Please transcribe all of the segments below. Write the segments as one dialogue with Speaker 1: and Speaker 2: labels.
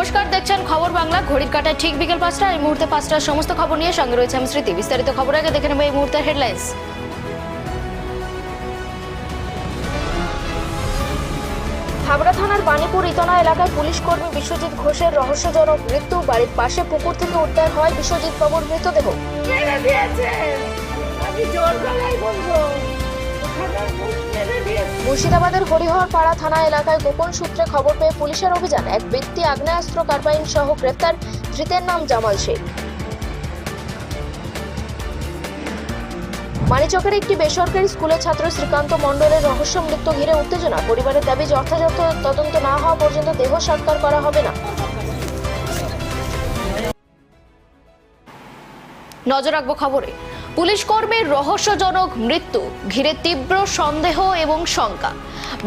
Speaker 1: নমস্কার দেখছেন খবর বাংলা। ঘড়ির কাটায় ঠিক বিকেল পাঁচটা এই মুহূর্তে পাঁচটার সমস্ত খবর নিয়ে সঙ্গে রয়েছে আমি স্মৃতি। বিস্তারিত খবর আগে দেখে নেব এই মুহূর্তের হেডলাইন্স হাবড়া থানার বাণীপুর ইতনা এলাকায় পুলিশ কর্মী বিশ্বজিৎ ঘোষের রহস্যজনক মৃত্যু বাড়ির পাশে পুকুর থেকে উদ্ধার হয় বিশ্বজিৎ বাবুর মৃতদেহ।
Speaker 2: জোর গলায় বলব।
Speaker 1: মুর্শিদাবাদের হরিহর পাড়া থানা এলাকায় গোপন সূত্রে খবর পেয়ে পুলিশের অভিযান। এক ব্যক্তি আগ্নেয়াস্ত্র, কার্বাইন সহ গ্রেপ্তার, ধৃতের নাম জামাল শেখ। মানিচকের একটি বেসরকারি স্কুলের ছাত্র শ্রীকান্ত মণ্ডলের রহস্য মৃত্যু ঘিরে উত্তেজনা। পরিবারের দাবি, যথাযথ তদন্ত না হওয়া পর্যন্ত দেহ সৎকার করা হবে না। নজর রাখব খবরে। পুলিশ কর্মীর রহস্যজনক মৃত্যু, ঘিরে তীব্র সন্দেহ এবং শঙ্কা।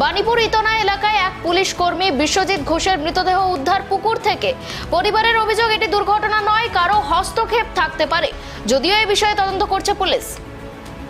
Speaker 1: বাণীপুর ইতনা এলাকায় এক পুলিশ কর্মী বিশ্বজিৎ ঘোষের মৃতদেহ উদ্ধার পুকুর থেকে। পরিবারের অভিযোগ, এটি দুর্ঘটনা নয়, কারও হস্তক্ষেপ থাকতে পারে। যদিও এ বিষয়ে তদন্ত করছে পুলিশ।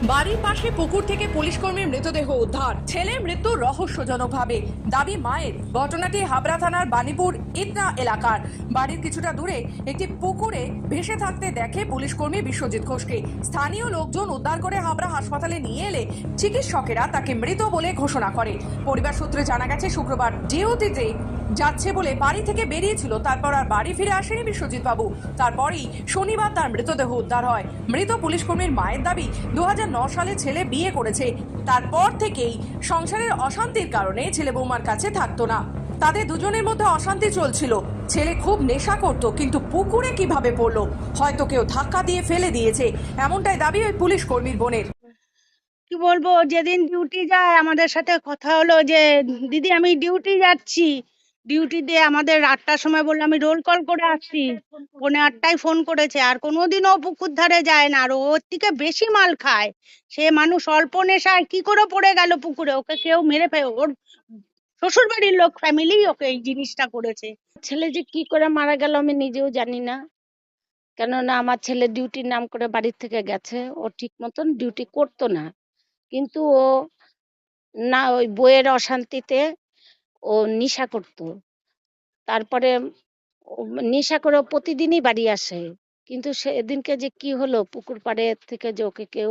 Speaker 3: বাড়ির পাশে পুকুর থেকে পুলিশ কর্মীর মৃতদেহ উদ্ধার। ছেলের মৃত্যু রহস্যজনকভাবে। দাবি মায়ের। ঘটনাটি হাবড়া থানার বাণীপুর ইতনা এলাকার। বাড়ির কিছুটা দূরে একটি পুকুরে ভেসে থাকতে দেখে পুলিশ কর্মী বিশ্বজিৎ ঘোষকে। স্থানীয় লোকজন উদ্ধার করে হাবড়া হাসপাতালে নিয়ে এলে চিকিৎসকেরা তাকে মৃত বলে ঘোষণা করে। পরিবার সূত্রে জানা গেছে, শুক্রবার ডিউটিতে যাচ্ছে বলে বাড়ি থেকে বেরিয়েছিল, তারপর আর বাড়ি ফিরে আসেনি বিশ্বজিৎ বাবু তারপরেই শনিবার তার মৃতদেহ উদ্ধার হয়। মৃত পুলিশ কর্মীর মায়ের দাবি দু সালে ছেলে বিয়ে করেছে। তারপর থেকেই সংসারের অশান্তির কারণে ছেলে বৌমার কাছে থাকতো না। তাদের দুজনের মধ্যে অশান্তি চলছিল। ছেলে খুব নেশা করত, কিন্তু পুকুরে কীভাবে পড়ল? হয়তো কেউ ধাক্কা দিয়ে ফেলে দিয়েছে। এমনটাই দাবি ওই পুলিশ কর্মীর বোনের।
Speaker 2: কি বলব, যেদিন ডিউটি যায়, আমাদের সাথে কথা হলো যে, দিদি, আমি ডিউটি যাচ্ছি। ডিউটি দিয়ে আমাদের আটটার সময় বলল, আমি রোল কল করে আসছি। পৌনে আটটায় ফোন করেছে। আর কোনোদিনও পুকুর ধারে যায় না। আর ওর থেকে বেশি মাল খায়। সে মানুষ অল্প নেশায় কি করে পড়ে গেল পুকুরে? ওকে কেউ মেরে ফেলে, ওর শ্বশুর বাড়ির লোক ফ্যামিলি ওকে এই জিনিসটা করেছে।
Speaker 4: ছেলে যে কি করে মারা গেল আমি নিজেও জানি না। কেননা আমার ছেলে ডিউটির নাম করে বাড়ির থেকে গেছে। ও ঠিক মতন ডিউটি করতো না। কিন্তু ও না, ওই বইয়ের অশান্তিতে ও নেশা করতো। তারপরে নেশা করে প্রতিদিনই বাড়ি আসে। কিন্তু সেদিনকে যে কি হলো, পুকুর পাড়ে থেকে যে ওকে কেউ,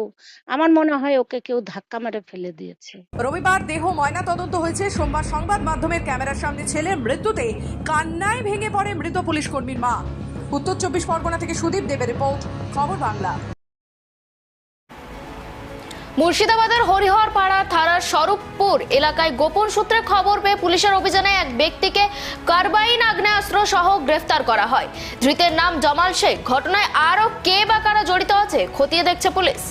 Speaker 4: আমার মনে হয় ওকে কেউ ধাক্কা মেরে ফেলে দিয়েছে।
Speaker 3: রবিবার দেহ ময়না তদন্ত হয়েছে। সোমবার সংবাদ মাধ্যমের ক্যামেরার সামনে ছেলের মৃত্যুতে কান্নায় ভেঙে পড়ে মৃত পুলিশ কর্মীর মা। উত্তর চব্বিশ পরগনা থেকে সুদীপ দেবের রিপোর্ট, খবর বাংলা।
Speaker 1: মুর্শিদাবাদের হরিহর পাড়া থানার স্বরূপপুর এলাকায় গোপন সূত্রে খবর পেয়ে পুলিশের অভিযানে এক ব্যক্তিকে কার্বাইন আগ্নেয়াস্ত্র সহ গ্রেফতার করা হয়। ধৃতের নাম জমাল শেখ। ঘটনায় আরও কে বা কারা জড়িত আছে খতিয়ে দেখছে পুলিশ।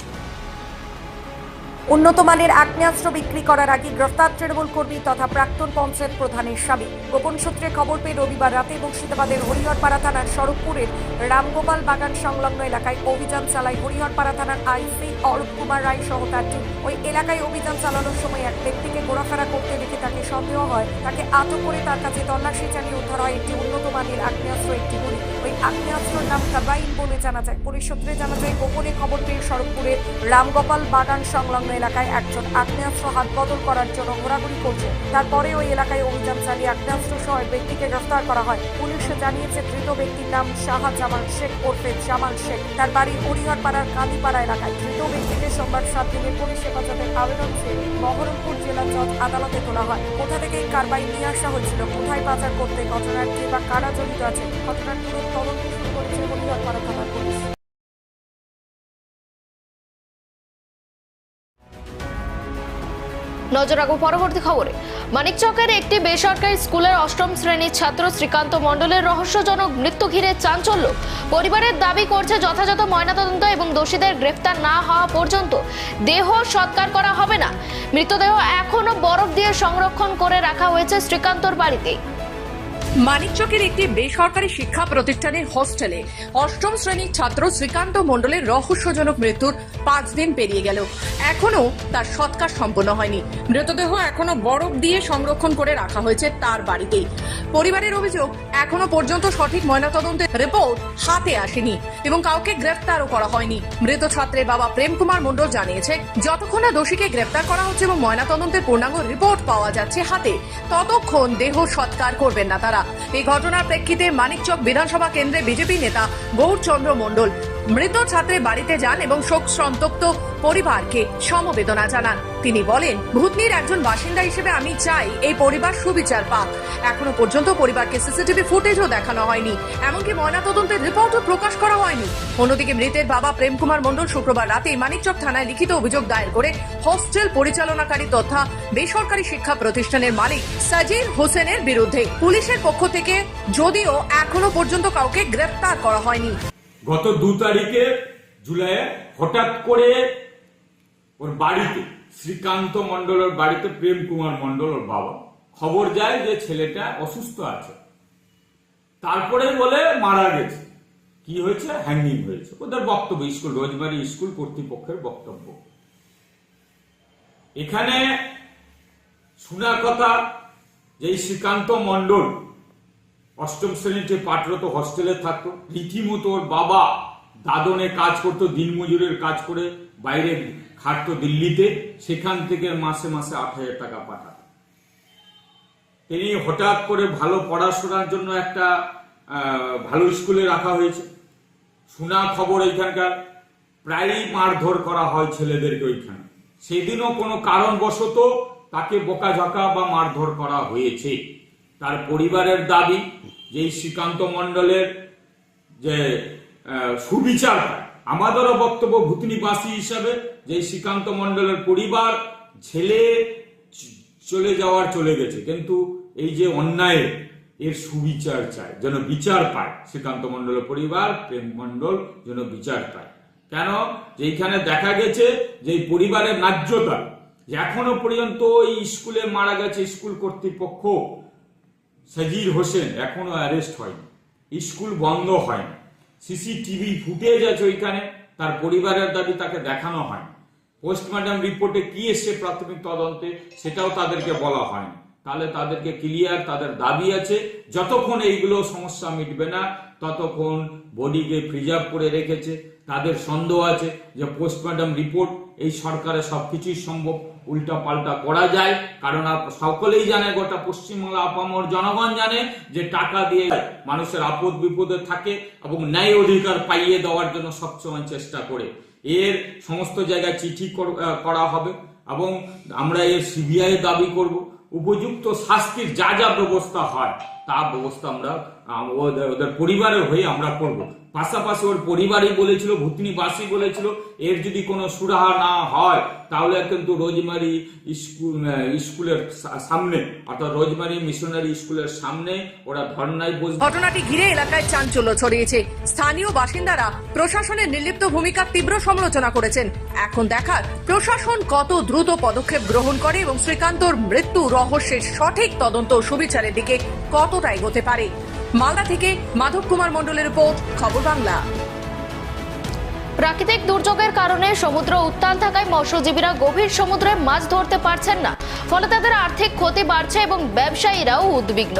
Speaker 5: উন্নত মানের আগ্নেয়াস্ত্র বিক্রি করার আগে গ্রেফতার তৃণমূল কর্মী তথা প্রাক্তন পঞ্চায়েত প্রধানের স্বামী। গোপন সূত্রে খবর পেয়ে রবিবার রাতে মুর্শিদাবাদের হরিহরপাড়া থানার স্বরূপপুরের রামগোপাল বাগান সংলগ্ন এলাকায় অভিযান চালায় হরিহরপাড়া থানার আইসি অরূপ কুমার রায় সহ তার ওই এলাকায় অভিযান চালানোর সময় এক ব্যক্তিকে ঘোরাফেরা করতে দেখে তাকে সন্দেহ হয়। তাকে আটক করে তার কাছে তল্লাশি চালিয়ে উদ্ধার হয় একটি উন্নত মানের আগ্নেয়াস্ত্র, একটি গুলি। আগ্নেয়াস্ত্রের নাম কাবাইন বলে জানা যায়। পুলিশ সূত্রে জানা যায়, গোপনে খবর পেয়ে সড়কপুরের রামগোপাল বাগান সংলগ্ন এলাকায় একজন আগ্নেয়াস্ত্র হাত বদল করার জন্য ঘোরাঘুরি করছে। তারপরে ওই এলাকায় অভিযান চালিয়ে আগ্নেয়াস্ত্র সহ ব্যক্তিকে গ্রেফতার করা হয়। পুলিশ জানিয়েছে, ধৃত ব্যক্তির নাম শাহ জামাল শেখ ওরফে জামাল শেখ। তার বাড়ি হরিহরপাড়ার কালীপাড়া এলাকায়। ধৃত ব্যক্তিকে সোমবার সাত দিনের পুলিশ হেফাজতের আবেদন চেয়ে বহরমপুর জেলা জজ আদালতে তোলা হয়। কোথা থেকে কারবাই নিয়ে আসা হয়েছিল, কোথায় পাচার করতে, ঘটনার বা কারা জড়িত আছে, ঘটনার পুরো তদন্ত
Speaker 1: নজর রাখব পরবর্তী খবরে। মানিকচকের একটি বেসরকারি স্কুলের অষ্টম শ্রেণির ছাত্র শ্রীকান্ত মণ্ডলের রহস্যজনক মৃত্যু ঘিরে চাঞ্চল্য। পরিবারের দাবি করছে যথাযথ ময়নাতদন্ত এবং দোষীদের গ্রেফতার না হওয়া পর্যন্ত দেহ সৎকার করা হবে না। মৃতদেহ এখনও বরফ দিয়ে সংরক্ষণ করে রাখা হয়েছে শ্রীকান্তর বাড়িতে
Speaker 3: মানিকচকের একটি বেসরকারি শিক্ষা প্রতিষ্ঠানের হোস্টেলে অষ্টম শ্রেণির ছাত্র শ্রীকান্ত মণ্ডলের রহস্যজনক মৃত্যুর পাঁচ দিন পেরিয়ে গেল। এখনও তার সৎকার সম্পন্ন হয়নি। মৃতদেহ এখনও বরফ দিয়ে সংরক্ষণ করে রাখা হয়েছে তার বাড়িতেই। পরিবারের অভিযোগ, এখনও পর্যন্ত সঠিক ময়নাতদন্তের রিপোর্ট হাতে আসেনি এবং কাউকে গ্রেফতারও করা হয়নি। মৃত ছাত্রের বাবা প্রেম কুমার মণ্ডল জানিয়েছে, যতক্ষণ না দোষীকে গ্রেফতার করা হচ্ছে এবং ময়নাতদন্তের পূর্ণাঙ্গ রিপোর্ট পাওয়া যাচ্ছে হাতে, ততক্ষণ দেহ সৎকার করবেন না তারা। এই ঘটনার প্রেক্ষিতে মানিকচক বিধানসভা কেন্দ্রে বিজেপি নেতা গৌরচন্দ্র মণ্ডল মৃত ছাত্রের বাড়িতে যান এবং শোক সন্তপ্ত পরিবারকে সমবেদনা জানান। তিনি বলেন, ভূতনির একজন বাসিন্দা হিসেবে আমি চাই এই পরিবার সুবিচার পাক। এখনও পর্যন্ত পরিবারকে সিসিটিভি ফুটেজও দেখানো হয়নি। এমনকি ময়নাতদন্তের রিপোর্টও প্রকাশ করা হয়নি। অন্যদিকে মৃতের বাবা প্রেম কুমার মণ্ডল শুক্রবার রাতে মানিকচক থানায় লিখিত অভিযোগ দায়ের করে হোস্টেল পরিচালনাকারী তথা বেসরকারি শিক্ষা প্রতিষ্ঠানের মালিক সাজির হোসেনের বিরুদ্ধে পুলিশের পক্ষ থেকে যদিও এখনও পর্যন্ত কাউকে গ্রেফতার করা হয়নি।
Speaker 6: গত দু তারিখে জুলাইয়ে হঠাৎ করে ওর বাড়িতে, শ্রীকান্ত মণ্ডলের বাড়িতে, প্রেম কুমার মণ্ডল ওর বাবা, খবর যায় যে ছেলেটা অসুস্থ আছে। তারপরে বলে মারা গেছে। কি হয়েছে? হ্যাঙ্গিং হয়েছে। ওদের বক্তব্য, স্কুল, রোজবাড়ি স্কুল কর্তৃপক্ষের বক্তব্য। এখানে শোনার কথা যে শ্রীকান্ত মণ্ডল অষ্টম শ্রেণীতে পাঠরত হস্টেলে থাকতো, রীতিমতো ওর বাবা দাদনে কাজ করতো, দিনমজুরের কাজ করে বাইরে খাটতো দিল্লিতে, সেখান থেকে মাসে মাসে আট হাজার টাকা পাঠাতো। তিনি হঠাৎ করে ভালো পড়াশোনার জন্য একটা ভালো স্কুলে রাখা হয়েছে। শোনা খবর এইখানকার, প্রায়ই মারধর করা হয় ছেলেদেরকে ওইখানে। সেদিনও কোনো কারণবশত তাকে বোকাঝকা বা মারধর করা হয়েছে। তার পরিবারের দাবি যে শ্রীকান্ত মণ্ডলের যে সুবিচার আমাদেরও বক্তব্য ভূতনিবাসী হিসাবে যে শ্রীকান্ত মণ্ডলের পরিবার ছেলে চলে যাওয়ার চলে গেছে, কিন্তু এই যে অন্যায় এর সুবিচার চায়, যেন বিচার পায়, শ্রীকান্ত মণ্ডলের পরিবার, প্রেম মণ্ডল যেন বিচার পায়। কেন? যে এইখানে দেখা গেছে যে পরিবারের ন্যায্যতা এখনও পর্যন্ত এই স্কুলে মারা গেছে স্কুল কর্তৃপক্ষ সাজির হোসেন এখনও অ্যারেস্ট হয়নি। স্কুল বন্ধ হয়নি। সিসিটিভি ফুটেজ আছে ওইখানে, তার পরিবারের দাবি তাকে দেখানো হয় পোস্টমর্টম রিপোর্টে কি এসছে প্রাথমিক তদন্তে, সেটাও তাদেরকে বলা হয়নি। তাহলে তাদেরকে ক্লিয়ার তাদের দাবি আছে, যতক্ষণ এইগুলো সমস্যা মিটবে না, ততক্ষণ বডিকে প্রিজার্ভ করে রেখেছে। তাদের সন্দেহ আছে যে পোস্টমর্টম রিপোর্ট এই সরকারের সবকিছুই সম্ভব, উল্টা পাল্টা করা যায়। কারণ সকলেই জানে গোটা পশ্চিমবাংলা, আপামর জনগণ জানে যে টাকা দিয়ে মানুষের আপদ বিপদে থাকে এবং ন্যায় অধিকার পাইয়ে দেওয়ার জন্য সবসময় চেষ্টা করে। এর সমস্ত জায়গায় চিঠি করা হবে এবং আমরা এর সিবিআই দাবি করব। উপযুক্ত শাস্তির যা যা ব্যবস্থা হয়, তা ব্যবস্থা আমরা ওদের পরিবারের হয়ে আমরা করব। পাশাপাশি ওর পরিবারই বলেছিল, ভূতনিবাসী বলেছিল, এর যদি কোনো সুরাহা না হয়, তাহলে কিন্তু রোজমারি স্কুল স্কুলের সামনে, অর্থাৎ রোজমারি মিশনারি স্কুলের সামনে ওরা ধর্নায় বসবে।
Speaker 3: ঘটনাটি ঘিরে এলাকায় চাঞ্চল্য ছড়িয়েছে। স্থানীয় বাসিন্দারা প্রশাসনের নির্লিপ্ত ভূমিকার তীব্র সমালোচনা করেছেন। এখন দেখার, প্রশাসন কত দ্রুত পদক্ষেপ গ্রহণ করে এবং শ্রীকান্তর মৃত্যু রহস্যের সঠিক তদন্ত ও সুবিচারের দিকে কতটা এগোতে পারে? মালদা থেকে মাধব কুমার মণ্ডলের রিপোর্ট খবর বাংলা।
Speaker 1: প্রাকৃতিক দুর্যোগের কারণে সমুদ্র উত্তাল থাকায় মৎস্যজীবীরা গভীর সমুদ্রে মাছ ধরতে পারছেন না। ফলে তাদের আর্থিক ক্ষতি বাড়ছে এবং ব্যবসায়ীরাও উদ্বিগ্ন।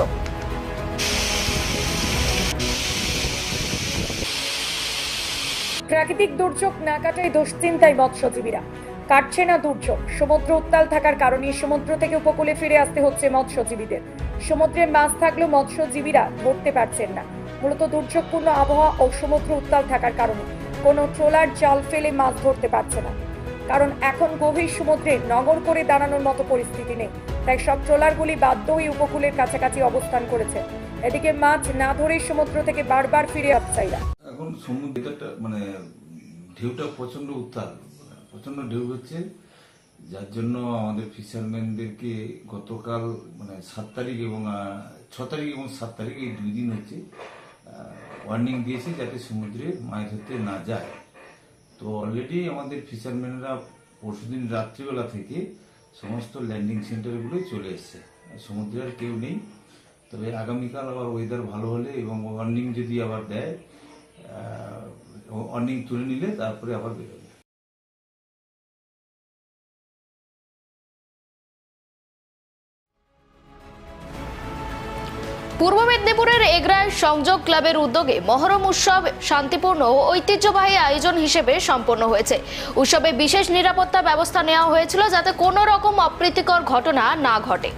Speaker 5: প্রাকৃতিক দুর্যোগ না কাটাই দুশ্চিন্তায় মৎস্যজীবীরা। কাটছে না দুর্যোগ। সমুদ্র উত্তাল থাকার কারণে সমুদ্র থেকে উপকূলে ফিরে আসতে হচ্ছে মৎস্যজীবীদের। সমুদ্রে মাছ থাকলেও মৎস্যজীবীরা ধরতে পারছেন না। মূলত দুর্যোগপূর্ণ আবহাওয়া ও সমুদ্র উত্তাল থাকার কারণে কোনো ট্রোলার জাল ফেলে মাছ ধরতে পারছে না। কারণ এখন গভীর সমুদ্রে নগর করে দাঁড়ানোর মতো পরিস্থিতি নেই। তাই সব ট্রলারগুলি বাধ্য হয়ে উপকূলের কাছাকাছি অবস্থান করেছে। এদিকে মাছ না ধরে সমুদ্র থেকে বারবার ফিরে ব্যবসায়ীরা
Speaker 7: এখন সমুদ্রটা মানে ঢেউটা প্রচণ্ড উত্তাল। প্রচণ্ড ঢেউ হচ্ছে। যার জন্য আমাদের ফিশারম্যানদেরকে গতকাল মানে সাত তারিখ এবং ছ তারিখ এবং সাত তারিখ এই দুই দিন হচ্ছে ওয়ার্নিং দিয়েছে যাতে সমুদ্রে মাছ ধরতে না যায়। তো অলরেডি আমাদের ফিশারম্যানরা পরশুদিন রাত্রিবেলা থেকে সমস্ত ল্যান্ডিং সেন্টারগুলোই চলে এসছে। সমুদ্রে আর কেউ নেই। তবে আগামীকাল আবার ওয়েদার ভালো হলে এবং ওয়ার্নিং যদি আবার দেয় ওয়ার্নিং তুলে নিলে তারপরে আবার বেরোবে।
Speaker 1: পূর্ব মেদিনীপুরের এগরায় সংযোগ ক্লাবের উদ্যোগে মহরম উৎসব শান্তিপূর্ণ ও ঐতিহ্যবাহী আয়োজন হিসেবে সম্পন্ন হয়েছে। উৎসবে বিশেষ নিরাপত্তা ব্যবস্থা নেওয়া হয়েছিল যাতে কোনো রকম অপ্রীতিকর ঘটনা না ঘটে।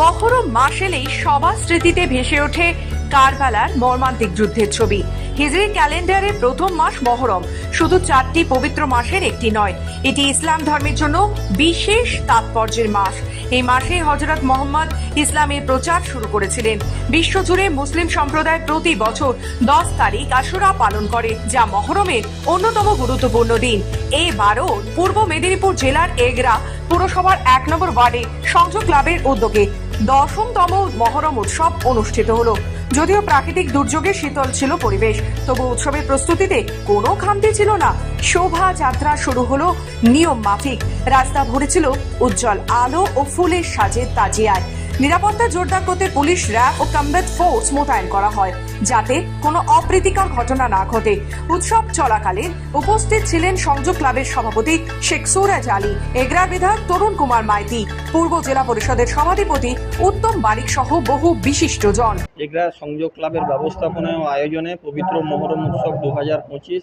Speaker 3: মহরম মাস এলেই সবার স্মৃতিতে ভেসে ওঠে কারবালার মর্মান্তিক যুদ্ধের ছবি। হিজরি ক্যালেন্ডারে প্রথম মাস মহরম। শুধু চারটি পবিত্র মাসের একটি নয়, এটি ইসলাম ধর্মের জন্য বিশেষ তাৎপর্যের মাস। এই মাসে হজরত মোহাম্মদ ইসলামের প্রচার শুরু করেছিলেন। বিশ্বজুড়ে মুসলিম সম্প্রদায় প্রতি বছর দশ তারিখ আশুরা পালন করে, যা মহরমের অন্যতম গুরুত্বপূর্ণ দিন। এবারও পূর্ব মেদিনীপুর জেলার এগরা পুরসভার এক নম্বর ওয়ার্ডে সংযোগ ক্লাবের উদ্যোগে দশমতম মহরম উৎসব অনুষ্ঠিত হল। যদিও প্রাকৃতিক দুর্যোগে শীতল ছিল পরিবেশ, তবু উৎসবের প্রস্তুতিতে কোনো খামতি ছিল না। শোভাযাত্রা শুরু হল নিয়ম মাফিক। রাস্তা ভরেছিল উজ্জ্বল আলো ও ফুলের সাজে তাজিয়ায় নিরাপত্তা জোরদার করতে পুলিশ র্যাব ও কমব্যাট ফোর্স মোতায়েন করা হয়, যাতে কোনো অপ্রীতিকর ঘটনা না ঘটে। উৎসব চলাকালীন উপস্থিত ছিলেন সংযোগ ক্লাবের সভাপতি শেখ সুরাজ আলী, এগরা বিধায়ক তরুণ কুমার মাইতি, পূর্ব জেলা পরিষদের সভাধিপতি উত্তম বারিক সহ বহু বিশিষ্ট জন
Speaker 8: এগরা সংযোগ ক্লাবের ব্যবস্থাপনা ও আয়োজনে পবিত্র মহরম উৎসব দু হাজার পঁচিশ।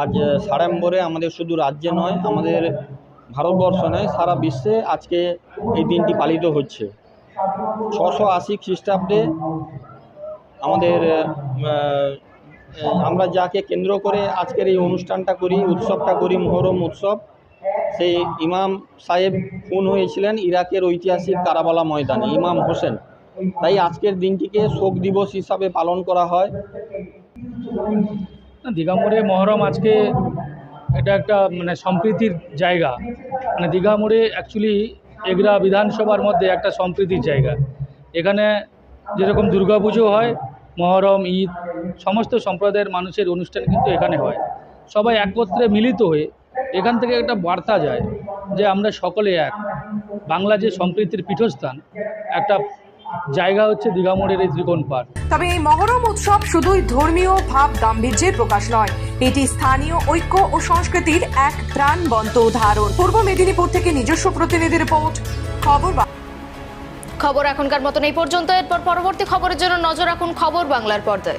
Speaker 8: আজ সাড়ম্বরে আমাদের শুধু রাজ্যে নয়, আমাদের ভারতবর্ষ নয়, সারা বিশ্বে আজকে এই দিনটি পালিত হচ্ছে। ছশো আশি খ্রিস্টাব্দে আমাদের আমরা যাকে কেন্দ্র করে আজকের এই অনুষ্ঠানটা করি, উৎসবটা করি, মহরম উৎসব, সেই ইমাম সাহেব খুন হয়েছিলেন ইরাকের ঐতিহাসিক কারাবালা ময়দানে, ইমাম হোসেন। তাই আজকের দিনটিকে শোক দিবস হিসাবে পালন করা হয়।
Speaker 9: দীঘামোড়ে মহরম আজকে এটা একটা মানে সম্প্রীতির জায়গা। মানে দীঘামোড়ে অ্যাকচুয়ালি এগরা বিধানসভার মধ্যে একটা সম্প্রীতির জায়গা। এখানে যেরকম দুর্গা পুজো হয়, মহরম, ঈদ, সমস্ত সম্প্রদায়ের মানুষের অনুষ্ঠান কিন্তু এখানে হয়। সবাই একত্রে মিলিত হয়ে এখান থেকে একটা বার্তা যায় যে আমরা সকলে এক। বাংলা যে সম্প্রীতির পীঠস্থান, একটা জায়গা হচ্ছে দীঘামোড়ের এই ত্রিকোণ পার্ক।
Speaker 3: তবে এই মহরম উৎসব শুধুই ধর্মীয় ভাব গাম্ভীর্যের প্রকাশ নয় এটি স্থানীয় ঐক্য ও সংস্কৃতির এক প্রাণবন্ত উদাহরণ। পূর্ব মেদিনীপুর থেকে নিজস্ব প্রতিনিধি রিপোর্ট খবর বা-
Speaker 1: খবর এখনকার মতন এই পর্যন্ত। এরপর পরবর্তী খবরের জন্য নজর রাখুন খবর বাংলার পর্দায়।